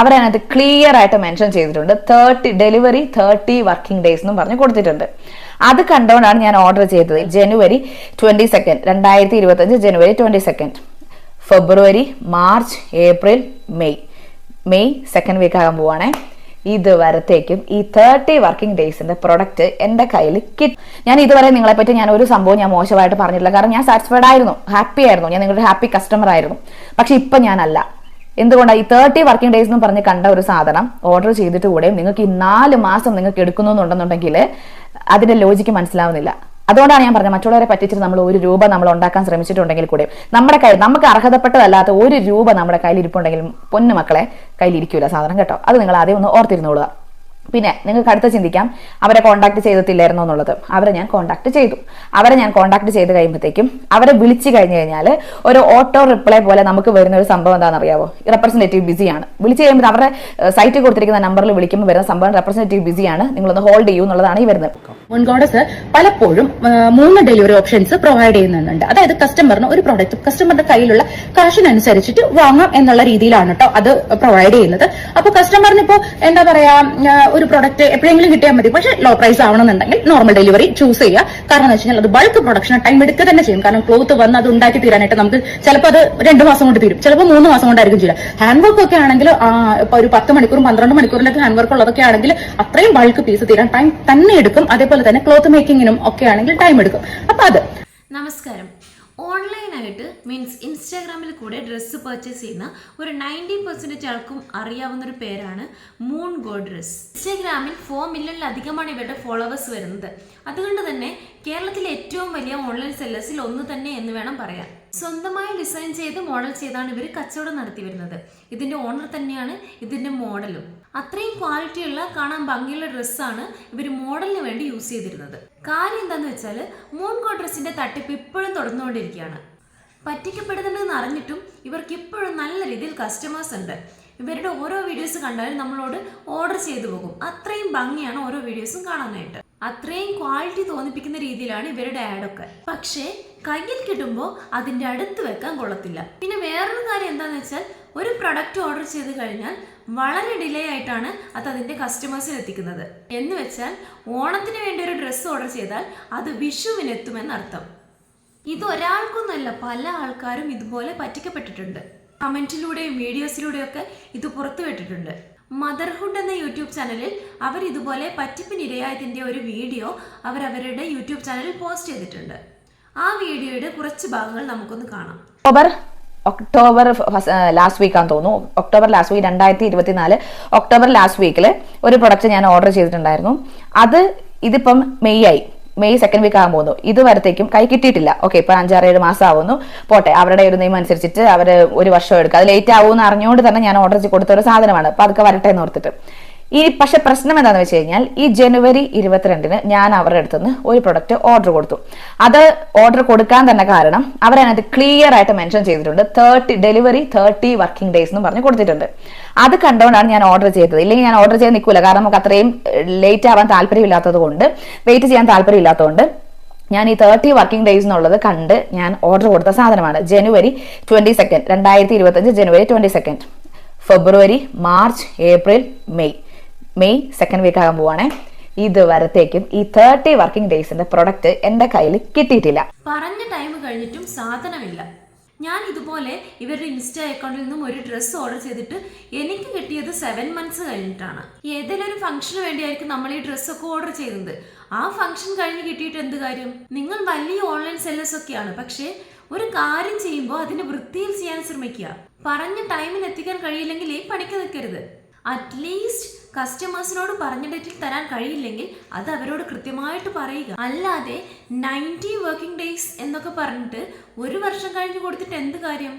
അവരതിനകത്ത് clear ആയിട്ട് mention ചെയ്തിട്ടുണ്ട്. Thirty delivery thirty working days എന്നും പറഞ്ഞ് കൊടുത്തിട്ടുണ്ട്. അത് കണ്ടുകൊണ്ടാണ് ഞാൻ ഓർഡർ ചെയ്തത്. ജനുവരി ട്വന്റി സെക്കൻഡ് രണ്ടായിരത്തി ഇരുപത്തി അഞ്ച് ജനുവരി ട്വന്റി സെക്കൻഡ് ഫെബ്രുവരി March April May. May second week ആകാൻ പോവാണേ. ഇതുവരത്തേക്കും ഈ തേർട്ടി വർക്കിംഗ് ഡേയ്സിന്റെ പ്രൊഡക്റ്റ് എന്റെ കയ്യിൽ കിട്ടും. ഞാൻ ഇതുവരെ നിങ്ങളെ പറ്റി ഞാൻ ഒരു സംഭവം ഞാൻ മോശമായിട്ട് പറഞ്ഞിട്ടില്ല. കാരണം ഞാൻ സാറ്റിസ്ഫൈഡ് ആയിരുന്നു. ഹാപ്പി ആയിരുന്നു. ഞാൻ നിങ്ങളുടെ ഹാപ്പി കസ്റ്റമർ ആയിരുന്നു. പക്ഷെ ഇപ്പൊ ഞാനല്ല. എന്തുകൊണ്ടാണ് ഈ തേർട്ടി വർക്കിംഗ് ഡേയ്സ് എന്ന് പറഞ്ഞ് കണ്ട ഒരു സാധനം ഓർഡർ ചെയ്തിട്ട് കൂടെ നിങ്ങൾക്ക് ഈ നാല് മാസം നിങ്ങൾക്ക് എടുക്കുന്നുണ്ടെന്നുണ്ടെങ്കിൽ അതിന്റെ ലോജിക്ക് മനസ്സിലാവുന്നില്ല. അതുകൊണ്ടാണ് ഞാൻ പറഞ്ഞത് മറ്റുള്ളവരെ പറ്റിച്ചിട്ട് നമ്മൾ ഒരു രൂപ നമ്മൾ ഉണ്ടാക്കാൻ ശ്രമിച്ചിട്ടുണ്ടെങ്കിൽ കൂടെ നമ്മുടെ കയ്യിൽ നമുക്ക് അർഹതപ്പെട്ടതല്ലാത്ത ഒരു രൂപ നമ്മുടെ കയ്യിൽ ഇരിപ്പുണ്ടെങ്കിലും പൊന്നു മക്കളെ കയ്യിൽ ഇരിക്കൂല സാധനം കേട്ടോ. അത് നിങ്ങൾ ആദ്യം ഒന്ന് ഓർത്തിരുന്നോളുക പിന്നെ നിങ്ങൾക്ക് അടുത്ത ചിന്തിക്കാം അവരെ കോൺടാക്ട് ചെയ്തിട്ടില്ലായിരുന്നോ എന്നുള്ളത്. അവരെ ഞാൻ കോൺടാക്ട് ചെയ്തു. അവരെ ഞാൻ കോൺടാക്ട് ചെയ്ത് കഴിയുമ്പോഴത്തേക്കും അവരെ വിളിച്ചു കഴിഞ്ഞു കഴിഞ്ഞാൽ ഒരു ഓട്ടോ റിപ്ലൈ പോലെ നമുക്ക് വരുന്ന ഒരു സംഭവം എന്താണെന്ന് അറിയാവോ റെപ്രസെന്റേറ്റീവ് ബിസിയാണ് വിളിച്ചു കഴിയുമ്പോൾ അവരുടെ സൈറ്റിൽ കൊടുത്തിരിക്കുന്ന നമ്പറിൽ വിളിക്കുമ്പോൾ വരുന്ന സംഭവം റെപ്രസെന്റേറ്റീവ് ബിസിയാണ് നിങ്ങളൊന്ന് ഹോൾഡ് ചെയ്യൂ എന്നുള്ളതാണ് ഈ വരുന്നത്. മുൻകോടസ് പലപ്പോഴും മൂന്ന് ഡെലിവറി ഓപ്ഷൻസ് പ്രൊവൈഡ് ചെയ്യുന്നുണ്ട്. അതായത് കസ്റ്റമറിന് ഒരു പ്രോഡക്റ്റ് കസ്റ്റമറിന്റെ കയ്യിലുള്ള കാശിനനുസരിച്ചിട്ട് വാങ്ങാം എന്നുള്ള രീതിയിലാണ് കേട്ടോ അത് പ്രൊവൈഡ് ചെയ്യുന്നത്. അപ്പൊ കസ്റ്റമറിന് ഇപ്പോ എന്താ പറയാ ഒരു പ്രോഡക്റ്റ് എപ്പോഴെങ്കിലും കിട്ടിയാൽ മതി. പക്ഷെ ലോ പ്രൈസ് ആവണമെന്നുണ്ടെങ്കിൽ നോർമൽ ഡെലിവറി ചൂസ് ചെയ്യുക. കാരണം എന്ന് വെച്ചാൽ അത് ബൾക്ക് പ്രൊഡക്ഷൻ ടൈം എടുക്കുക തന്നെ ചെയ്യും. കാരണം ക്ലോത്ത് വന്ന് അത് ഉണ്ടാക്കി തീരാനായിട്ട് നമുക്ക് ചിലപ്പോൾ അത് രണ്ട് മാസം കൊണ്ട് തീരും. ചിലപ്പോൾ മൂന്ന് മാസം കൊണ്ടായിരിക്കും ചെയ്യുക ഹാൻഡ് വർക്ക് ഒക്കെ ആണെങ്കിൽ ഒരു പത്ത് മണിക്കൂറും പന്ത്രണ്ട് മണിക്കൂറിലൊക്കെ ഹാൻഡ് വർക്ക് ഉള്ളതൊക്കെ ആണെങ്കിൽ അത്രയും ബൾക്ക് പീസ് തീരാൻ ടൈം തന്നെ എടുക്കും. അതേപോലെ തന്നെ ക്ലോത്ത് മേക്കിങ്ങിനും ഒക്കെ ആണെങ്കിൽ ടൈം എടുക്കും. അപ്പൊ അത്. നമസ്കാരം. ഓൺലൈനായിട്ട് മീൻസ് ഇൻസ്റ്റാഗ്രാമിൽ കൂടെ ഡ്രസ്സ് പർച്ചേസ് ചെയ്യുന്ന ഒരു നയന്റി പെർസെന്റേജ് ആൾക്കും അറിയാവുന്ന ഒരു പേരാണ് മൂൺ ഗോ ഡ്രസ് ഇൻസ്റ്റാഗ്രാമിൽ ഫോർ മില്യണിലധികമാണ് ഇവരുടെ ഫോളോവേഴ്സ് വരുന്നത്. അതുകൊണ്ട് തന്നെ കേരളത്തിലെ ഏറ്റവും വലിയ ഓൺലൈൻ സെല്ലേഴ്സിൽ ഒന്ന് തന്നെ എന്ന് വേണം പറയാൻ. സ്വന്തമായി ഡിസൈൻ ചെയ്ത് മോഡൽ ചെയ്താണ് ഇവർ കച്ചവടം നടത്തി വരുന്നത്. ഇതിന്റെ ഓണർ തന്നെയാണ് ഇതിന്റെ മോഡലും. അത്രയും ക്വാളിറ്റിയുള്ള കാണാൻ ഭംഗിയുള്ള ഡ്രസ്സാണ് ഇവർ മോഡലിന് വേണ്ടി യൂസ് ചെയ്തിരുന്നത്. കാര്യം എന്താന്ന് വെച്ചാൽ മൂൺകോ ഡ്രസ്സിന്റെ തട്ടിപ്പ് ഇപ്പോഴും തുടർന്നുകൊണ്ടിരിക്കുകയാണ്. പറ്റിക്കപ്പെടുന്നുണ്ടെന്ന് അറിഞ്ഞിട്ടും ഇവർക്ക് ഇപ്പോഴും നല്ല രീതിയിൽ കസ്റ്റമേഴ്സ് ഉണ്ട്. ഇവരുടെ ഓരോ വീഡിയോസ് കണ്ടാലും നമ്മളോട് ഓർഡർ ചെയ്തു പോകും. അത്രയും ഭംഗിയാണ് ഓരോ വീഡിയോസും കാണാനായിട്ട്. അത്രയും ക്വാളിറ്റി തോന്നിപ്പിക്കുന്ന രീതിയിലാണ് ഇവരുടെ ആഡൊക്കെ പക്ഷേ കയ്യിൽ കിട്ടുമ്പോൾ അതിന്റെ അടുത്ത് വെക്കാൻ കൊള്ളത്തില്ല. പിന്നെ വേറൊരു കാര്യം എന്താണെന്ന് വെച്ചാൽ ഒരു പ്രൊഡക്റ്റ് ഓർഡർ ചെയ്ത് കഴിഞ്ഞാൽ വളരെ ഡിലേ ആയിട്ടാണ് അത് അതിന്റെ കസ്റ്റമേഴ്സിൽ എത്തിക്കുന്നത്. എന്ന് വെച്ചാൽ ഓണത്തിന് വേണ്ടി ഒരു ഡ്രസ്സ് ഓർഡർ ചെയ്താൽ അത് വിഷുവിനെത്തുമെന്നർത്ഥം ഇത് ഒരാൾക്കൊന്നല്ല പല ആൾക്കാരും ഇതുപോലെ പറ്റിക്കപ്പെട്ടിട്ടുണ്ട്. കമന്റിലൂടെയും വീഡിയോസിലൂടെയും ഒക്കെ ഇത് പുറത്തുവിട്ടിട്ടുണ്ട്. മദർഹുഡ് എന്ന യൂട്യൂബ് ചാനലിൽ അവർ ഇതുപോലെ പറ്റിപ്പിനിരയായതിന്റെ ഒരു വീഡിയോ അവർ അവരുടെ യൂട്യൂബ് ചാനലിൽ പോസ്റ്റ് ചെയ്തിട്ടുണ്ട്. ആ വീഡിയോയുടെ കുറച്ച് ഭാഗങ്ങൾ നമുക്കൊന്ന് കാണാം. ഒക്ടോബർ ഒക്ടോബർ ലാസ്റ്റ് വീക്ക് ആണെന്ന് തോന്നുന്നു. ഒക്ടോബർ ലാസ്റ്റ് വീക്ക് രണ്ടായിരത്തി ഇരുപത്തിനാല് ഒക്ടോബർ ലാസ്റ്റ് വീക്കിൽ ഒരു പ്രൊഡക്റ്റ് ഞാൻ ഓർഡർ ചെയ്തിട്ടുണ്ടായിരുന്നു. അത് ഇതിപ്പം മെയ് ആയി. മെയ് സെക്കൻഡ് വീക്ക് ആകാൻ പോകുന്നു ഇതുവരത്തേക്കും കൈ കിട്ടിയിട്ടില്ല. ഓക്കെ ഇപ്പൊ അഞ്ചാറ് ഏഴ് മാസം ആവുന്നു പോട്ടെ അവരുടെ ഒരു നിയമം അനുസരിച്ചിട്ട് അവർ ഒരു വർഷം എടുക്കും. അത് ലേറ്റ് ആവുമെന്ന് അറിഞ്ഞുകൊണ്ട് തന്നെ ഞാൻ ഓർഡർ കൊടുത്ത ഒരു സാധനമാണ്. അപ്പൊ അതൊക്കെ വരട്ടെ എന്ന് ഓർത്തിട്ട്. ഈ പക്ഷെ പ്രശ്നം എന്താണെന്ന് വെച്ച് കഴിഞ്ഞാൽ ഈ ജനുവരി ഇരുപത്തിരണ്ടിന് ഞാൻ അവരുടെ അടുത്തുനിന്ന് ഒരു പ്രൊഡക്റ്റ് ഓർഡർ കൊടുത്തു. അത് ഓർഡർ കൊടുക്കാൻ തന്നെ കാരണം അവരതിനകത്ത് ക്ലിയർ ആയിട്ട് മെൻഷൻ ചെയ്തിട്ടുണ്ട് thirty delivery thirty working days എന്ന് പറഞ്ഞ് കൊടുത്തിട്ടുണ്ട്. അത് കണ്ടുകൊണ്ടാണ് ഞാൻ ഓർഡർ ചെയ്തത്. ഇല്ലെങ്കിൽ ഞാൻ ഓർഡർ ചെയ്യാൻ നിൽക്കില്ല കാരണം നമുക്ക് അത്രയും ലേറ്റ് ആവാൻ താല്പര്യമില്ലാത്തത് കൊണ്ട് വെയിറ്റ് ചെയ്യാൻ താല്പര്യമില്ലാത്തതുകൊണ്ട് ഞാൻ ഈ തേർട്ടി വർക്കിംഗ് ഡേയ്സ് എന്നുള്ളത് കണ്ട് ഞാൻ ഓർഡർ കൊടുത്ത സാധനമാണ്. ജനുവരി ട്വന്റി സെക്കൻഡ് രണ്ടായിരത്തി ഇരുപത്തഞ്ച് ജനുവരി ട്വന്റി സെക്കൻഡ് ഫെബ്രുവരി March April May. May second week ആകാൻ പോവാണേ. ഇതുവരത്തേക്കും ഈ തേർട്ടി വർക്കിംഗ് ഡേയ്സിന്റെ പ്രൊഡക്റ്റ് എന്റെ കയ്യിൽ കിട്ടിയിട്ടില്ല. പറഞ്ഞ ടൈം കഴിഞ്ഞിട്ടും സാധനമില്ല. ഞാൻ ഇതുപോലെ ഇവരുടെ ഇൻസ്റ്റാ അക്കൗണ്ടിൽ നിന്നും ഒരു ഡ്രസ്സ് ഓർഡർ ചെയ്തിട്ട് എനിക്ക് കിട്ടിയത് സെവൻ മന്ത്സ് കഴിഞ്ഞിട്ടാണ്. ഏതെങ്കിലും ഒരു ഫംഗ്ഷന് വേണ്ടിയായിരിക്കും നമ്മൾ ഈ ഡ്രസ്സൊക്കെ ഓർഡർ ചെയ്യുന്നത്. ആ ഫംഗ്ഷൻ കഴിഞ്ഞ് കിട്ടിയിട്ട് എന്ത് കാര്യം? നിങ്ങൾ വലിയ ഓൺലൈൻ സെല്ലേഴ്സ് ഒക്കെയാണ്. പക്ഷേ ഒരു കാര്യം ചെയ്യുമ്പോൾ അതിന് വൃത്തിയിൽ ചെയ്യാൻ ശ്രമിക്കുക. പറഞ്ഞ ടൈമിൽ എത്തിക്കാൻ കഴിയില്ലെങ്കിൽ ഈ പണിക്ക് നിൽക്കരുത്. അറ്റ്ലീസ്റ്റ് കസ്റ്റമേഴ്സിനോട് പറഞ്ഞ ഡേറ്റിൽ തരാൻ കഴിയില്ലെങ്കിൽ അത് അവരോട് കൃത്യമായിട്ട് പറയുക. അല്ലാതെ നയന്റി വർക്കിംഗ് ഡേയ്സ് എന്നൊക്കെ പറഞ്ഞിട്ട് ഒരു വർഷം കഴിഞ്ഞ് കൊടുത്തിട്ട് എന്ത് കാര്യം?